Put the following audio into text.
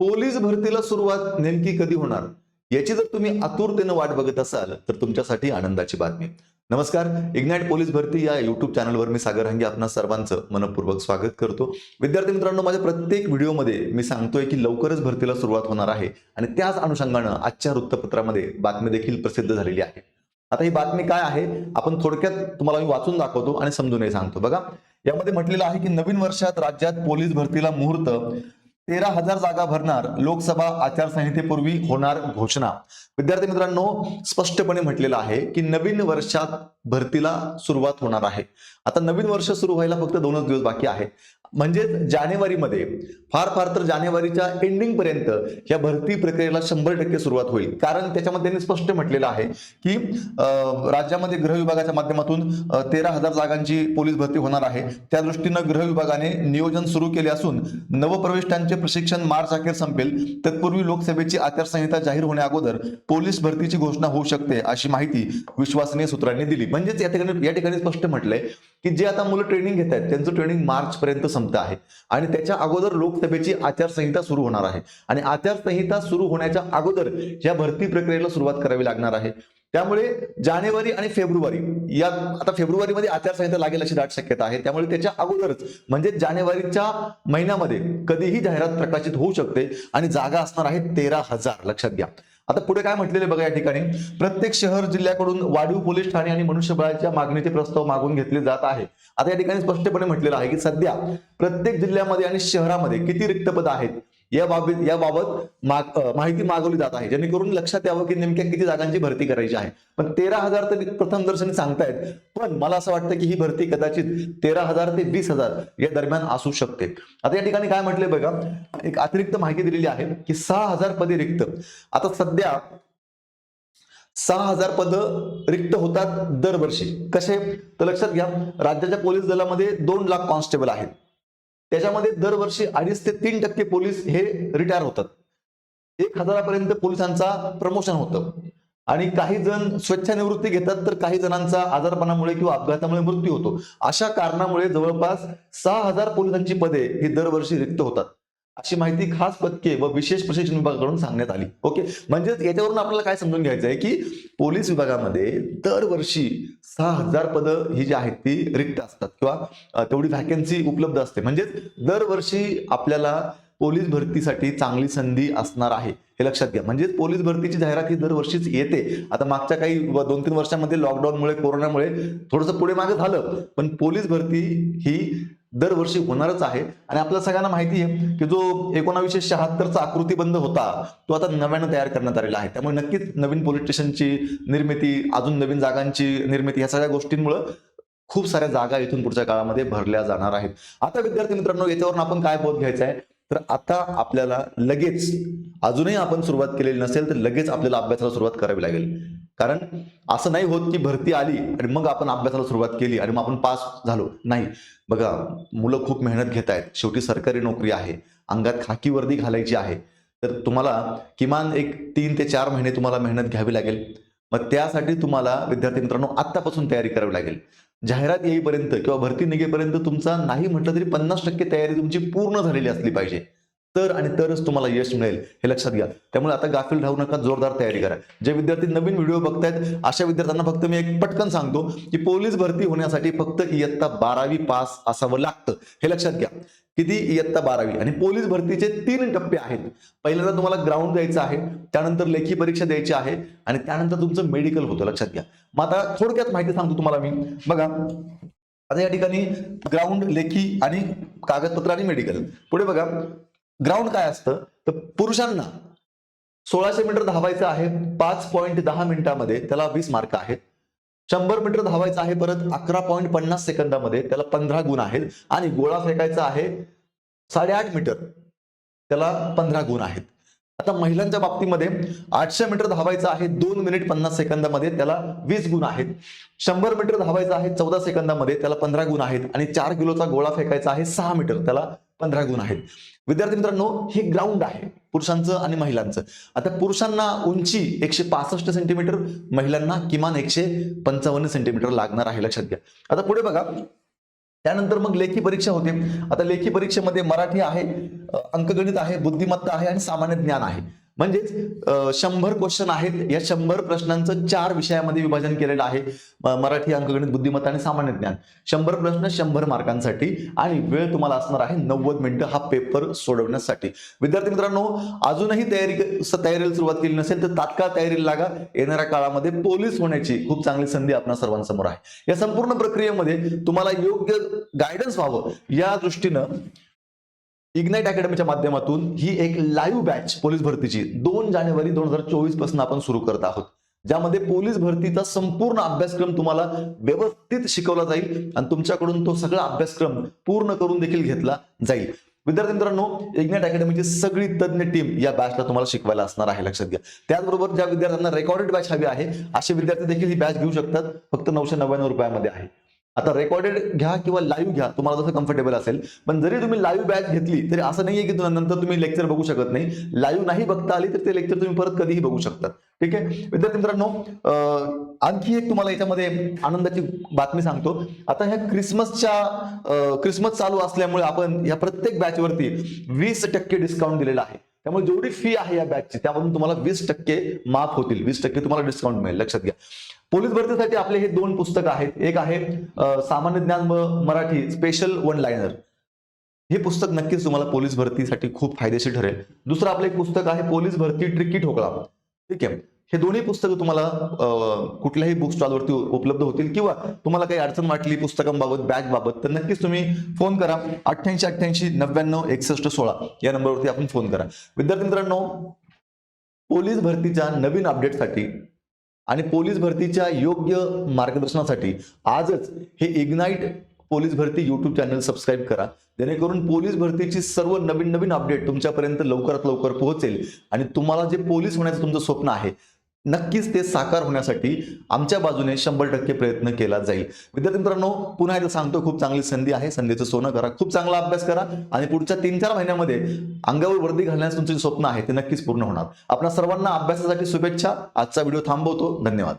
Police भरतीला सुरुवात नेमकी कधी होणार? याची जर तुम्ही आतुरतेनं वाट बघत असाल तर तुमच्यासाठी आनंदाची बातमी. नमस्कार इग्नाइट पोलीस भरती या युट्यूब चॅनलवर मी सागर हंगे आपणा सर्वांचं मनपूर्वक स्वागत करतो. विद्यार्थी मित्रांनो माझ्या प्रत्येक व्हिडिओमध्ये मी सांगतोय की लवकरच भरतीला सुरुवात होणार आहे आणि त्याच अनुषंगानं आजच्या वृत्तपत्रामध्ये बातमी देखील प्रसिद्ध झालेली आहे. आता ही बातमी काय आहे? आपण थोडक्यात तुम्हाला मी वाचून दाखवतो आणि समजूनही सांगतो. बघा यामध्ये म्हटलेलं आहे की नवीन वर्षात राज्यात पोलीस भरतीला मुहूर्त तेरा हजार जागा भरणार लोकसभा आचारसंहितेपूर्वी होणार घोषणा. विद्यार्थी मित्रांनो स्पष्टपणे म्हटलेलं आहे की नवीन वर्षात भरतीला सुरुवात होणार आहे. आता नवीन वर्ष सुरू व्हायला फक्त दोनच दिवस बाकी आहे म्हणजेच जानेवारीमध्ये फार फार तर जानेवारीच्या एंडिंग पर्यंत या भरती प्रक्रियेला शंभर टक्के सुरुवात होईल. कारण त्याच्यामध्ये त्यांनी स्पष्ट म्हटलेलं आहे की राज्यामध्ये गृह विभागाच्या माध्यमातून तेरा हजार जागांची पोलीस भरती होणार आहे. त्या दृष्टीनं गृह विभागाने नियोजन सुरू केले असून नवप्रविष्टांचे प्रशिक्षण मार्च अखेर संपेल. तत्पूर्वी लोकसभेची आचारसंहिता जाहीर होण्या अगोदर पोलीस भरतीची घोषणा होऊ शकते अशी माहिती विश्वसनीय सूत्रांनी दिली. म्हणजेच या ठिकाणी या ठिकाणी स्पष्ट म्हटलंय की जे आता मुलं ट्रेनिंग घेत आहेत त्यांचं ट्रेनिंग मार्च पर्यंत संपत आहे. आणि त्याच्या अगोदर लोकसभेची आचारसंहिता सुरू होणार आहे. आणि आचारसंहिता सुरू होण्याच्या अगोदर या भरती प्रक्रियेला सुरुवात करावी लागणार आहे. त्यामुळे जानेवारी आणि फेब्रुवारी या आता फेब्रुवारीमध्ये आचारसंहिता लागेल अशी दाट शक्यता आहे. त्यामुळे त्याच्या अगोदरच म्हणजे जानेवारीच्या महिन्यामध्ये कधीही जाहिरात प्रकाशित होऊ शकते आणि जागा असणार आहे तेरा हजार. लक्षात घ्या. आता पुढे काय म्हटलेले बघा या ठिकाणी? प्रत्येक शहर जिल्ह्याकडून वाढीव पोलीस ठाणे आणि मनुष्यबळाच्या मागणीचे प्रस्ताव मागून घेतले जात आहे. आता या ठिकाणी स्पष्टपणे म्हटलेलं आहे की सध्या प्रत्येक जिल्ह्यामध्ये आणि शहरामध्ये किती रिक्त पद आहेत? या बाबत याबाबत माग माहिती मागवली जात आहे. जेणेकरून लक्षात यावं की नेमक्या किती जागांची भरती करायची आहे. पण तेरा हजार तरी प्रथम दर्शनी सांगतायत. पण मला असं वाटतं की ही भरती कदाचित तेरा हजार ते वीस हजार या दरम्यान असू शकते. आता या ठिकाणी काय म्हटलंय बघा. एक अतिरिक्त माहिती दिलेली आहे की सहा हजार पदे रिक्त. आता सध्या सहा हजार पद रिक्त होतात दरवर्षी. कसे? तर लक्षात घ्या. राज्याच्या पोलीस दलामध्ये दोन लाख कॉन्स्टेबल आहेत. त्याच्यामध्ये दरवर्षी अडीच ते तीन टक्के पोलीस हे रिटायर होतात. एक हजारापर्यंत पोलिसांचा प्रमोशन होतं. आणि काही जण स्वेच्छानिवृत्ती घेतात तर काही जणांचा आजारपणामुळे किंवा अपघातामुळे मृत्यू होतो. अशा कारणामुळे जवळपास सहा हजार पोलिसांची पदे ही दरवर्षी रिक्त होतात. अशी माहिती खास पथके व विशेष प्रशिक्षण विभागाकडून सांगण्यात आली. ओके म्हणजेच याच्यावरून आपल्याला काय समजून घ्यायचं आहे की पोलीस विभागामध्ये दरवर्षी सहा हजार पदं ही जी आहेत ती रिक्त असतात किंवा तेवढी व्हॅकन्सी उपलब्ध असते. म्हणजेच दरवर्षी आपल्याला पोलीस भरतीसाठी चांगली संधी असणार आहे. हे लक्षात घ्या. म्हणजेच पोलीस भरतीची जाहिरात ही दरवर्षीच येते. आता मागच्या काही व दोन तीन वर्षांमध्ये लॉकडाऊनमुळे कोरोनामुळे थोडंसं पुढे मागे झालं. पण पोलीस भरती ही दरवर्षी होणारच आहे. आणि आपल्या सगळ्यांना माहिती आहे की जो एकोणावीसशे शहात्तरचा आकृती बंद होता तो आता नव्यानं तयार करण्यात आलेला आहे. त्यामुळे नक्कीच नवीन पोलीस स्टेशनची निर्मिती अजून नवीन जागांची निर्मिती या सगळ्या गोष्टींमुळे खूप साऱ्या जागा इथून पुढच्या काळामध्ये भरल्या जाणार आहेत. आता विद्यार्थी मित्रांनो याच्यावरून आपण काय बोध घ्यायचा आहे? तर आता आपल्याला लगेच अजूनही आपण सुरुवात केलेली नसेल तर लगेच आपल्याला अभ्यासाला सुरुवात करावी लागेल. कारण असं नाही होत की भरती आली आणि मग आपण अभ्यासाला सुरुवात केली आणि मग आपण पास झालो. नाही. बघा मुलं खूप मेहनत घेत आहेत. शेवटी सरकारी नोकरी आहे. अंगात खाकी वर्दी घालायची आहे. तर तुम्हाला किमान एक तीन ते चार महिने तुम्हाला मेहनत घ्यावी लागेल. मग त्यासाठी तुम्हाला विद्यार्थी मित्रांनो आत्तापासून तयारी करावी लागेल. जाहिरात येईपर्यंत किंवा भरती निघेपर्यंत तुमचा नाही म्हटलं तरी पन्नास टक्के तयारी तुमची पूर्ण झालेली असली पाहिजे. तर आणि तरच तुम्हाला यश मिळेल हे लक्षात घ्या. त्यामुळे आता गाफील राहू नका जोरदार तयारी करा. जे विद्यार्थी नवीन व्हिडिओ बघतायत अशा विद्यार्थ्यांना फक्त मी एक पटकन सांगतो की पोलीस भरती होण्यासाठी फक्त इयत्ता बारावी पास असावं लागतं. हे लक्षात घ्या. किती इयत्ता बारावी? आणि पोलीस भरतीचे तीन टप्पे आहेत. पहिल्यांदा तुम्हाला ग्राउंड द्यायचं आहे त्यानंतर लेखी परीक्षा द्यायची आहे आणि त्यानंतर तुमचं मेडिकल होतं लक्षात घ्या. मग आता थोडक्यात माहिती सांगतो तुम्हाला मी. बघा आता या ठिकाणी ग्राउंड लेखी आणि कागदपत्र आणि मेडिकल पुढे बघा ग्राउंड काय असतं? तर पुरुषांना सोळाशे मीटर धावायचं आहे पाच पॉईंट दहा मिनिटामध्ये त्याला वीस मार्क आहेत. शंभर मीटर धावायचं आहे परत अकरा पॉईंट पन्नास सेकंदामध्ये त्याला पंधरा गुण आहेत. आणि गोळा फेकायचा आहे साडेआठ मीटर त्याला पंधरा गुण आहेत. आता महिलांच्या बाबतीमध्ये आठशे मीटर धावायचं आहे दोन मिनिट पन्नास सेकंदामध्ये त्याला वीस गुण आहेत. शंभर मीटर धावायचं आहे चौदा सेकंदामध्ये त्याला पंधरा गुण आहेत. आणि चार किलोचा गोळा फेकायचा आहे सहा मीटर त्याला पंधरा गुण आहेत. विद्यार्थी मित्रांनो हे ग्राउंड आहे पुरुषांचं आणि महिलांचं. आता पुरुषांना उंची एकशे पासष्ट सेंटीमीटर महिलांना किमान एकशे पंचावन्न सेंटीमीटर लागणार आहे लक्षात घ्या. आता पुढे बघा त्यानंतर मग लेखी परीक्षा होते. आता लेखी परीक्षेमध्ये मराठी आहे अंकगणित आहे बुद्धिमत्ता आहे आणि सामान्य ज्ञान आहे. म्हणजेच शंभर क्वेश्चन आहेत. या शंभर प्रश्नांचं चार विषयामध्ये विभाजन केलेलं आहे. मराठी अंकगणित बुद्धिमत्ता आणि सामान्य ज्ञान. शंभर प्रश्न शंभर मार्कांसाठी. आणि वेळ तुम्हाला असणार आहे नव्वद मिनिटं हा पेपर सोडवण्यासाठी. विद्यार्थी मित्रांनो अजूनही तयारी तयारीला सुरुवात केली नसेल तर तात्काळ तयारीला लागा. येणाऱ्या काळामध्ये पोलीस होण्याची खूप चांगली संधी आपल्या सर्वांसमोर आहे. या संपूर्ण प्रक्रियेमध्ये तुम्हाला योग्य गायडन्स व्हावं. या दृष्टीनं इग्नाईट अकॅडमीच्या माध्यमातून ही एक लाईव्ह बॅच पोलीस भरतीची दोन जानेवारी दोन हजार चोवीसपासून आपण सुरू करत आहोत. ज्यामध्ये पोलीस भरतीचा संपूर्ण अभ्यासक्रम तुम्हाला व्यवस्थित शिकवला जाईल आणि तुमच्याकडून तो सगळा अभ्यासक्रम पूर्ण करून देखील घेतला जाईल. विद्यार्थी मित्रांनो इग्नेट अकॅडमीची सगळी तज्ञ टीम या बॅचला तुम्हाला शिकवायला असणार आहे लक्षात घ्या. त्याचबरोबर ज्या विद्यार्थ्यांना रेकॉर्डेड बॅच हवी आहे असे विद्यार्थी देखील ही बॅच घेऊ शकतात. फक्त नऊशे नव्याण्णव रुपयामध्ये आहे. आता रेकॉर्डेड घ्या किंवा लाईव्ह घ्या तुम्हाला जसं कम्फर्टेबल असेल. पण जरी तुम्ही लाईव्ह बॅच घेतली तरी असं नाहीये की नंतर तुम्ही लेक्चर बघू शकत नाही. लाईव्ह नाही बघता आली तर ते लेक्चर तुम्ही परत कधीही बघू शकता. ठीक आहे? विद्यार्थी मित्रांनो आणखी एक तुम्हाला याच्यामध्ये आनंदाची बातमी सांगतो. आता ह्या क्रिसमसच्या क्रिसमस चालू असल्यामुळे आपण या प्रत्येक बॅचवरती वीस टक्के डिस्काउंट दिलेला आहे. त्यामुळे जेवढी फी आहे या बॅचची त्यामधून तुम्हाला वीस टक्के माफ होतील. वीस टक्के तुम्हाला डिस्काउंट मिळेल. लक्षात घ्या. पोलीस भरतीसाठी आपले हे दोन पुस्तक आहेत. एक आहे सामान्य ज्ञान व मराठी स्पेशल वन लायनर हे पुस्तक नक्कीच तुम्हाला पोलीस भरतीसाठी खूप फायदेशीर ठरेल. दुसरं आपलं एक पुस्तक आहे पोलीस भरती ट्रिकी ठोकळा. ठीक आहे? हे दोन्ही पुस्तकं तुम्हाला कुठल्याही बुक स्टॉलवरती उपलब्ध होतील किंवा तुम्हाला काही अडचण वाटली पुस्तकांबाबत बॅग बाबत तर नक्कीच तुम्ही फोन करा. अठ्ठ्याऐंशी अठ्ठ्याऐंशी नव्याण्णव एकसष्ट सोळा या नंबरवरती आपण फोन करा. विद्यार्थी मित्रांनो पोलीस भरतीच्या नवीन अपडेटसाठी आणि पोलीस भरतीच्या योग्य मार्गदर्शनासाठी आजच हे इग्नाईट पोलीस भरती युट्यूब चॅनल सबस्क्राईब करा. जेणेकरून पोलीस भरतीची सर्व नवीन नवीन अपडेट तुमच्यापर्यंत लवकरात लवकर पोहोचेल. आणि तुम्हाला जे पोलीस होण्याचं तुमचं स्वप्न आहे नक्कीच ते साकार होण्यासाठी आमच्या बाजूने शंभर टक्के प्रयत्न केला जाईल. विद्यार्थी मित्रांनो पुन्हा एकदा सांगतो खूप चांगली संधी आहे. संधीचं सोनं करा. खूप चांगला अभ्यास करा. आणि पुढच्या तीन चार महिन्यामध्ये अंगावर वर्दी घालण्याचं तुमचं जे स्वप्न आहे ते नक्कीच पूर्ण होणार. आपल्या सर्वांना अभ्यासासाठी शुभेच्छा. आजचा व्हिडिओ थांबवतो. धन्यवाद.